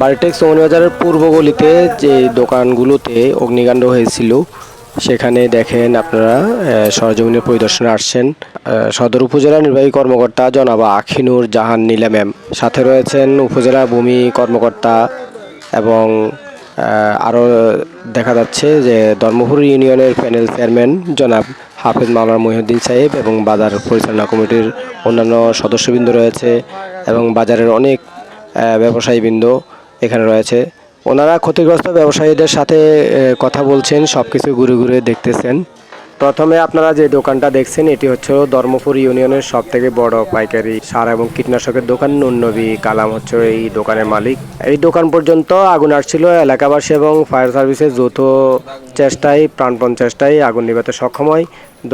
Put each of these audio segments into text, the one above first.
বারটেক্স বাজারের পূর্ব গলিতে যে দোকানগুলোতে অগ্নিকাণ্ড হয়েছিল, সেখানে দেখেন আপনারা সরজমিনের পরিদর্শনে আসছেন। সদর উপজেলা নির্বাহী কর্মকর্তা জনাব আখিনুর জাহান নীলা ম্যাম। সাথে রয়েছেন উপজেলা ভূমি কর্মকর্তা এবং আরও দেখা যাচ্ছে যে ধর্মপুর ইউনিয়নের প্যানেল চেয়ারম্যান জনাব হাফেজ মাওলানা মহিউদ্দিন সাহেব এবং বাজার পরিচালনা কমিটির অন্যান্য সদস্যবৃন্দ রয়েছে এবং বাজারের অনেক ব্যবসায়ীবৃন্দ। এখানে রয়েছে। ওনারা ক্ষতিগ্রস্ত ব্যবসায়ীদের সাথে কথা বলছেন সব কিছু ঘুরে ঘুরে দেখতেছেন। প্রথমে আপনারা যে দোকানটা দেখছেন, এটি হচ্ছে ধর্মপুর ইউনিয়নের সব থেকে বড় পাইকারি সার এবং কীটনাশকের দোকান। নুনবী কালাম হচ্ছে এই দোকানের মালিক। এই দোকান পর্যন্ত আগুন আসছিল, এলাকাবাসী এবং ফায়ার সার্ভিসের যৌথ চেষ্টায়, প্রাণপণ চেষ্টায় আগুন নিভাতে সক্ষম হয়।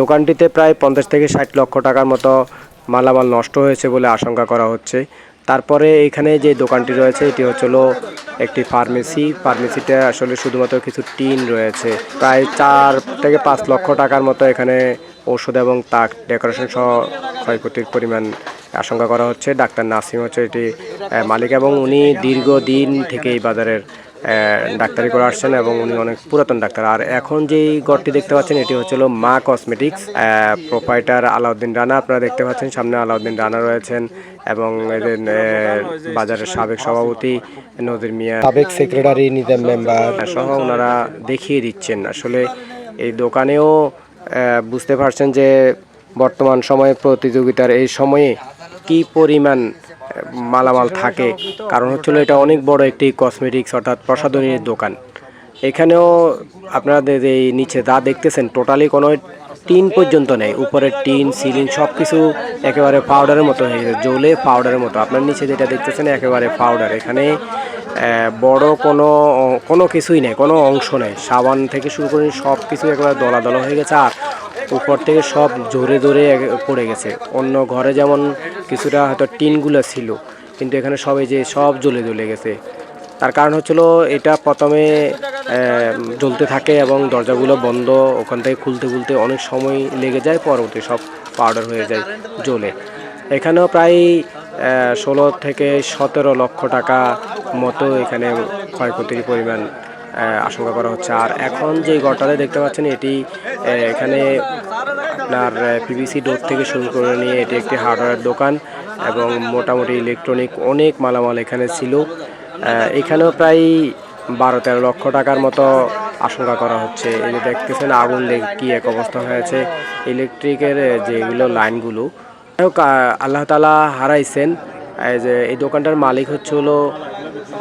দোকানটিতে প্রায় পঞ্চাশ থেকে ষাট লক্ষ টাকার মতো মালামাল নষ্ট হয়েছে বলে আশঙ্কা করা হচ্ছে। তারপরে এখানে যে দোকানটি রয়েছে, এটি হচ্ছিল একটি ফার্মেসি। ফার্মেসিতে আসলে শুধুমাত্র কিছু টিন রয়েছে। প্রায় চার থেকে পাঁচ লক্ষ টাকার মতো এখানে ওষুধ এবং তাক ডেকোরেশন সহ ক্ষয়ক্ষতির পরিমাণ আশঙ্কা করা হচ্ছে। ডাক্তার নাসিম হচ্ছে এটি মালিক এবং উনি দীর্ঘদিন থেকে এই বাজারের ডাক্তারি করে আসছেন এবং উনি অনেক পুরাতন ডাক্তার। আর এখন যেই ঘরটি দেখতে পাচ্ছেন এটি হচ্ছিল মা কসমেটিক্স প্রোপাইটার আলাউদ্দিন রানা। আপনারা দেখতে পাচ্ছেন সামনে আলাউদ্দিন রানা রয়েছেন এবং এদের বাজারের সাবেক সভাপতি নজির মিয়া। সাবেক সেক্রেটারি নিজাম মেম্বার। সহ ওনারা দেখিয়ে দিচ্ছেন। আসলে এই দোকানেও বুঝতে পারছেন যে বর্তমান সময়ে প্রতিযোগিতার এই সময়ে কি পরিমাণ মালামাল থাকে। কারণ হচ্ছিল এটা অনেক বড় একটি কসমেটিক্স অর্থাৎ প্রসাধনীর দোকান। এখানেও আপনাদের এই নিচে যা দেখতেছেন টোটালি কোনো টিন পর্যন্ত নেই। উপরের টিন সিলিং সব কিছু একেবারে পাউডারের মতো হয়ে গেছে, জ্বলে পাউডারের মতো। আপনার নিচে যেটা দেখতেছেন একেবারে পাউডার এখানে বড় কোনো কোনো কিছুই নেই, কোনো অংশ নেই। সাবান থেকে শুরু করে সব কিছু একেবারে দলা দলা হয়ে গেছে। আর উপর থেকে সব জোরে জোরে পড়ে গেছে। অন্য ঘরে যেমন কিছুটা হয়তো টিনগুলো ছিল, কিন্তু এখানে সবাই যে সব জ্বলে জ্বলে গেছে। তার কারণ হচ্ছিল এটা প্রথমে জ্বলতে থাকে এবং দরজাগুলো বন্ধ, ওখান থেকে খুলতে খুলতে অনেক সময় লেগে যায়, পরবর্তী সব পাউডার হয়ে যায়, জ্বলে। এখানেও প্রায় ষোলো থেকে সতেরো লক্ষ টাকা মতো এখানে ক্ষয়ক্ষতির পরিমাণ আশঙ্কা করা হচ্ছে। আর এখন যে ঘরটাতে দেখতে পাচ্ছেন, এটি এখানে আপনার পিভিসি ডোর থেকে শুরু করে নিয়ে এটি একটি হার্ডওয়্যার দোকান এবং মোটামুটি ইলেকট্রনিক অনেক মালামাল এখানে ছিল। এখানেও প্রায় বারো তেরো লক্ষ টাকার মতো আশঙ্কা করা হচ্ছে। এই যে দেখতেছেন, আগুন কী এক অবস্থা হয়েছে। ইলেকট্রিকের যেগুলো লাইনগুলো আল্লাহ তালা হারাইছেন। এই যে, এই দোকানটার মালিক হচ্ছে হলো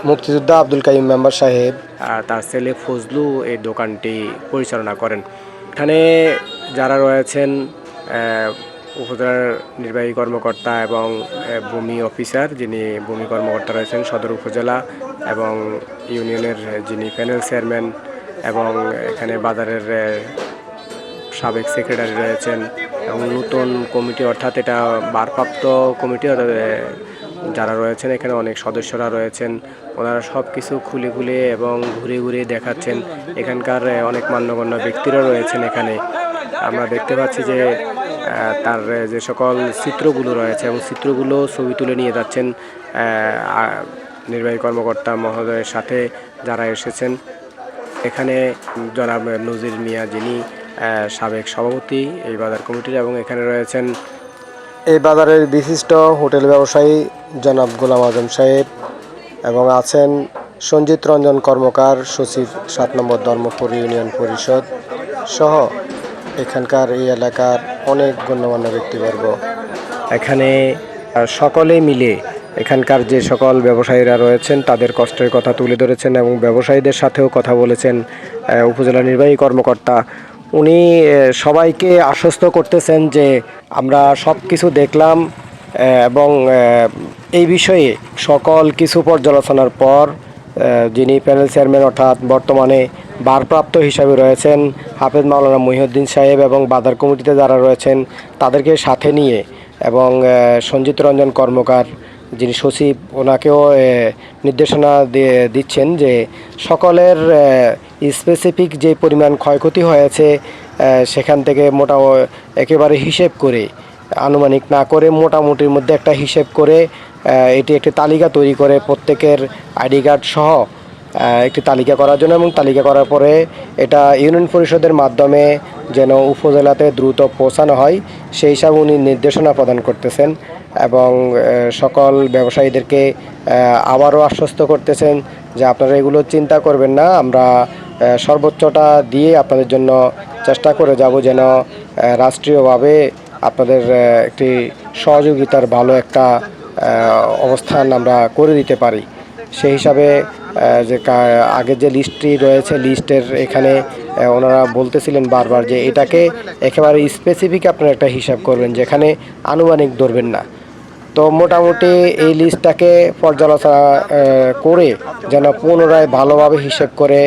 মুক্তিযোদ্ধা আব্দুল কাইম মেম্বার সাহেব। তার ছেলে ফজলু এই দোকানটি পরিচালনা করেন। এখানে যারা রয়েছেন উপজেলার নির্বাহী কর্মকর্তা এবং ভূমি অফিসার যিনি ভূমি কর্মকর্তা রয়েছেন সদর উপজেলা এবং ইউনিয়নের যিনি প্যানেল চেয়ারম্যান এবং এখানে বাজারের সাবেক সেক্রেটারি রয়েছেন এবং নতুন কমিটি অর্থাৎ এটা ভারপ্রাপ্ত কমিটি অর্থাৎ, যারা রয়েছেন এখানে অনেক সদস্যরা রয়েছেন, ওনারা সব কিছু খুলে খুলে এবং ঘুরে ঘুরে দেখাচ্ছেন। এখানকার অনেক মান্যগণ্য ব্যক্তিরা রয়েছেন এখানে। আমরা দেখতে পাচ্ছি যে তার যে সকল চিত্রগুলো রয়েছে এবং চিত্রগুলো ছবি তুলে নিয়ে যাচ্ছেন নির্বাহী কর্মকর্তা মহোদয়ের সাথে যারা এসেছেন। এখানে জনাব নজির মিয়া যিনি সাবেক সভাপতি এই বাজার কমিটির এবং এখানে রয়েছেন এই বাজারের বিশিষ্ট হোটেল ব্যবসায়ী জনাব গোলাম আজম সাহেব এবং আছেন সঞ্জিত রঞ্জন কর্মকার, সচিব সাত নম্বর ধর্মপুর ইউনিয়ন পরিষদ সহ এখানকার এই এলাকার অনেক গণ্যমান্য ব্যক্তিবর্গ। এখানে সকলে মিলে এখানকার যে সকল ব্যবসায়ীরা রয়েছেন, তাদের কষ্টের কথা তুলে ধরেছেন এবং ব্যবসায়ীদের সাথেও কথা বলেছেন উপজেলা নির্বাহী কর্মকর্তা উনি সবাইকে আশ্বস্ত করতেছেন যে আমরা সব কিছু দেখলাম এবং এই বিষয়ে সকল কিছু পর্যালোচনার পর যিনি প্যানেল চেয়ারম্যান অর্থাৎ বর্তমানে ভারপ্রাপ্ত হিসাবে রয়েছেন হাফেজ মাওলানা মহিউদ্দিন সাহেব এবং বাজার কমিটিতে যারা রয়েছেন, তাদেরকে সাথে নিয়ে এবং সঞ্জিত রঞ্জন কর্মকার যিনি সচিব, ওনাকেও নির্দেশনা দিয়ে দিচ্ছেন যে সকলের স্পেসিফিক যে পরিমাণ ক্ষয়ক্ষতি হয়েছে সেখান থেকে মোটা একেবারে হিসেব করে, আনুমানিক না করে মোটামুটির মধ্যে একটা হিসেব করে এটি একটি তালিকা তৈরি করে প্রত্যেকের আইডি কার্ড সহ একটি তালিকা করার জন্য এবং তালিকা করার পরে এটা ইউনিয়ন পরিষদের মাধ্যমে যেন উপজেলাতে দ্রুত পৌঁছানো হয়, সেই হিসাবে উনি নির্দেশনা প্রদান করতেছেন এবং সকল ব্যবসায়ীদেরকে আবারও আশ্বস্ত করতেছেন যে আপনারা এগুলো চিন্তা করবেন না, আমরা সর্বোচ্চটা দিয়ে আপনাদের জন্য চেষ্টা করে যাব যেন রাষ্ট্রীয়ভাবে আপনাদের একটি সহযোগিতার ভালো একটা অবস্থান আমরা করে দিতে পারি। সেই হিসাবে যে আগের যে লিস্টটি রয়েছে, লিস্টের এখানে ওনারা বলতেছিলেন বারবার যে এটাকে একেবারে স্পেসিফিক আপনারা একটা হিসাব করবেন, যেখানে আনুমানিক ধরবেন না। তো মোটামুটি এই লিস্টটাকে পর্যালোচনা করে যেন পুনরায় ভালোভাবে হিসেব করে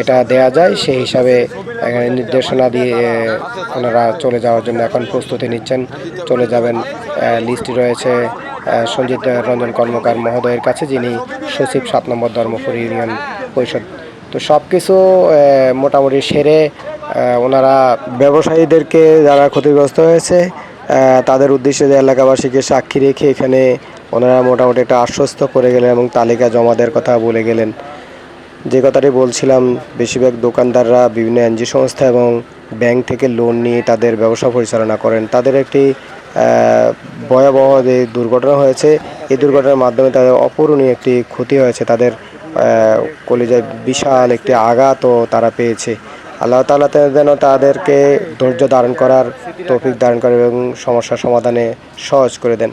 এটা দেয়া যায়, সেই হিসাবে নির্দেশনা দিয়ে ওনারা চলে যাওয়ার জন্য এখন প্রস্তুতি নিচ্ছেন। চলে যাবেন লিস্টটি রয়েছে সঞ্জিত রঞ্জন কর্মকার মহোদয়ের কাছে, যিনি সচিব সাত নম্বর ধর্মপুর ইউনিয়ন পরিষদ। তো সব কিছু মোটামুটি সেরে ওনারা ব্যবসায়ীদেরকে যারা ক্ষতিগ্রস্ত হয়েছে তাদের উদ্দেশ্যে যে এলাকাবাসীকে সাক্ষী রেখে এখানে ওনারা মোটামুটি একটা আশ্বস্ত করে গেলেন এবং তালিকা জমা দেওয়ার কথা বলে গেলেন। যে কথাটি বলছিলাম, বেশিরভাগ দোকানদাররা বিভিন্ন এনজি সংস্থা এবং ব্যাংক থেকে লোন নিয়ে তাদের ব্যবসা পরিচালনা করেন। তাদের একটি ভয়াবহ যে দুর্ঘটনা হয়েছে, এই দুর্ঘটনার মাধ্যমে তাদের অপূরণীয় একটি ক্ষতি হয়েছে। তাদের কলিজায় বিশাল একটি আঘাতও তারা পেয়েছে। আল্লাহ তালা যেন তাদেরকে ধৈর্য ধারণ করার তৌফিক ধারণ করে এবং সমস্যার সমাধানে সহজ করে দেন।